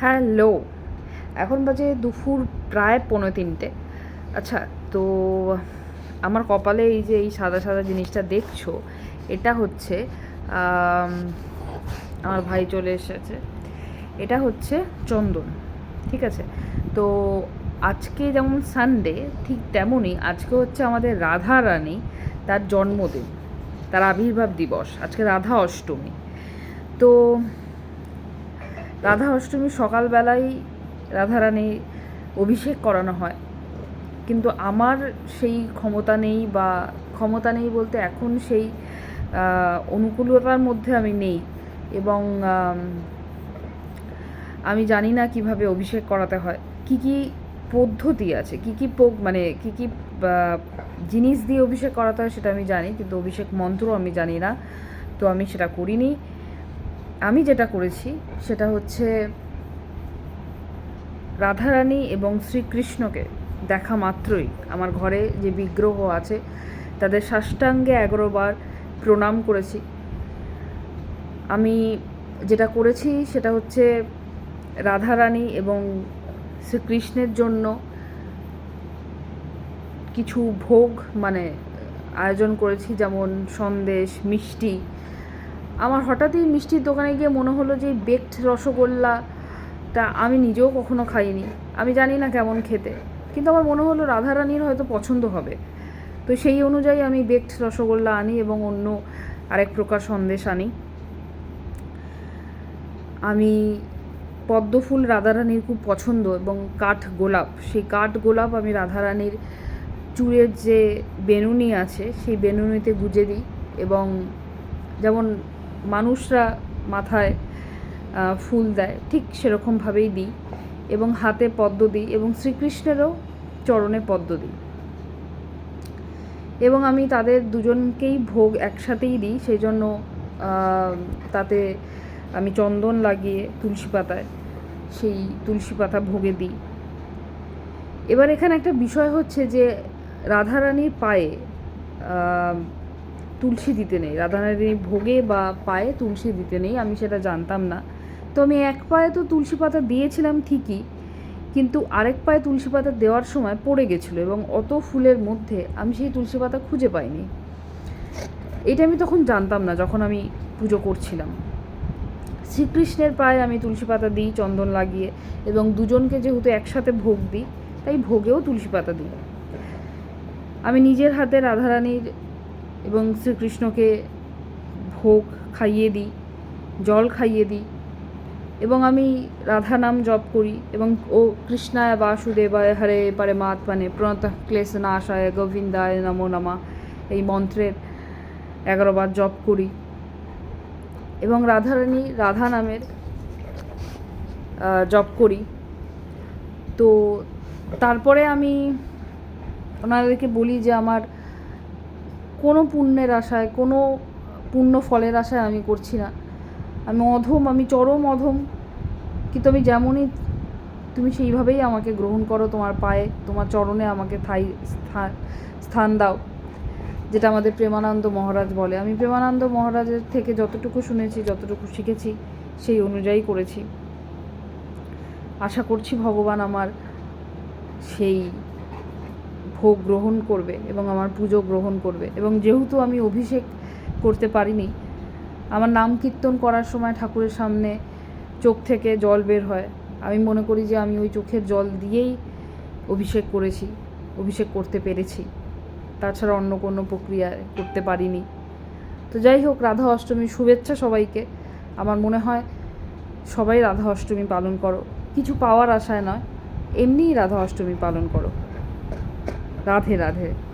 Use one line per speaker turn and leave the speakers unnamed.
Hello. এখন বাজে দুপুর প্রায় পৌনে তিনটে। আচ্ছা তো আমার কপালে এই যে এই সাদা সাদা জিনিসটা দেখছ, এটা হচ্ছে আমার ভাই চলে এসেছে। এটা হচ্ছে চন্দন, ঠিক আছে? তো আজকে যেমন সানডে ঠিক তেমনই আজকে হচ্ছে আমাদের রাধা রানী তার জন্মদিন, তার আবির্ভাব দিবস, আজকে রাধা অষ্টমী। তো রাধা অষ্টমী সকালবেলায় রাধারানী অভিষেক করানো হয়। কিন্তু আমার সেই ক্ষমতা নেই বা ক্ষমতা নেই বলতে এখন সেই অনুকূলতার মধ্যে আমি নেই এবং, আমি জানি না কীভাবে অভিষেক করাতে হয়। কি কি পদ্ধতি আছে? কি কি মানে কি কি জিনিস দিয়ে অভিষেক করাতে হয় সেটা আমি জানি, কিন্তু অভিষেক মন্ত্র আমি জানি না। তো আমি সেটা করিনি। আমি যেটা করেছি সেটা হচ্ছে রাধারানী এবং শ্রীকৃষ্ণকে দেখা মাত্রই আমার ঘরে যে বিগ্রহ আছে, তাদের সাষ্টাঙ্গে এগারোবার প্রণাম করেছি। আমি যেটা করেছি সেটা হচ্ছে রাধারানী এবং শ্রীকৃষ্ণের জন্য কিছু ভোগ মানে আয়োজন করেছি, যেমন সন্দেশ, মিষ্টি আমার হঠাৎই মিষ্টির দোকানে গিয়ে মনে হলো যে বেকড রসগোল্লাটা আমি নিজেও কখনো খাইনি। আমি জানি না কেমন খেতে। কিন্তু আমার মনে হলো রাধারানীর হয়তো পছন্দ হবে। তো সেই অনুযায়ী আমি বেকড রসগোল্লা আনি এবং অন্য আরেক প্রকার সন্দেশ আনি। আমি পদ্মফুল রাধারানীর খুব পছন্দ এবং কাঠ গোলাপ। সেই কাঠ গোলাপ আমি রাধারানীর চুড়ের যে বেনুনি আছে, সেই বেনুনিতে গুজে দিই এবং যেমন মানুষরা মাথায় ফুল দেয়, ঠিক সেরকমভাবেই দিই এবং হাতে পদ্ম দিই এবং শ্রীকৃষ্ণেরও চরণে পদ্ম দিই। এবং আমি তাদের দুজনকেই ভোগ একসাথেই দিই সেই জন্য তাতে আমি চন্দন লাগিয়ে তুলসী পাতায়, সেই তুলসী পাতা ভোগে দিই। এবার এখানে একটা বিষয় হচ্ছে যে রাধারানীর পায়ে তুলসী দিতে নেই। রাধারানীর ভোগে বা পায়ে তুলসী দিতে নেই, আমি সেটা জানতাম না। তো আমি এক পায়ে তো তুলসী পাতা দিয়েছিলাম ঠিকই, কিন্তু আরেক পায়ে তুলসী পাতা দেওয়ার সময় পড়ে গেছিল এবং অত ফুলের মধ্যে আমি সেই তুলসী পাতা খুঁজে পাইনি। এটা আমি তখন জানতাম না, যখন আমি পুজো করছিলাম। শ্রীকৃষ্ণের পায়ে আমি তুলসী পাতা দিই, চন্দন লাগিয়ে, এবং দুজনকে যেহেতু একসাথে ভোগ দিই, তাই ভোগেও তুলসী পাতা দিই। আমি নিজের হাতে রাধারানীর এবং শ্রীকৃষ্ণকে ভোগ খাইয়ে দিই, জল খাইয়ে দিই এবং আমি রাধা নাম জপ করি এবং ও কৃষ্ণায় বাসুদেবায় হরে পারে মাত মানে প্রণত ক্লেশ নাশায় গোবিন্দায় নমো নমা এই মন্ত্রের এগারোবার জপ করি। এবং রাধারানী রাধা নামের জপ করি। তো তারপরে আমি ওনাদেরকে বলি যে আমার কোনো পুণ্যের আশায়, কোনো পুণ্য ফলের আশায় আমি করছি না। আমি অধম, আমি চরম অধম। কিন্তু আমি যেমনই তুমি সেইভাবেই আমাকে গ্রহণ করো, তোমার পায়ে, তোমার চরণে আমাকে ঠাই স্থান স্থান দাও, যেটা আমাদের প্রেমানন্দ মহারাজ বলে। আমি প্রেমানন্দ মহারাজের থেকে যতটুকু শুনেছি, যতটুকু শিখেছি, সেই অনুযায়ী করেছি। আশা করছি ভগবান আমার সেই ভোগ গ্রহণ করবে এবং আমার পুজো গ্রহণ করবে। এবং যেহেতু আমি অভিষেক করতে পারিনি, আমার নাম কীর্তন করার সময় ঠাকুরের সামনে চোখ থেকে জল বের হয়। আমি মনে করি যে আমি ওই চোখের জল দিয়েই অভিষেক করেছি, অভিষেক করতে পেরেছি। তাছাড়া অন্য কোনো প্রক্রিয়ায় করতে পারিনি। তো যাই হোক, রাধা অষ্টমীর শুভেচ্ছা সবাইকে। আমার মনে হয় সবাই রাধা অষ্টমী পালন করো। কিছু পাওয়ার আশায় নয়, এমনিই রাধা অষ্টমী পালন করো। রাধে রাধে।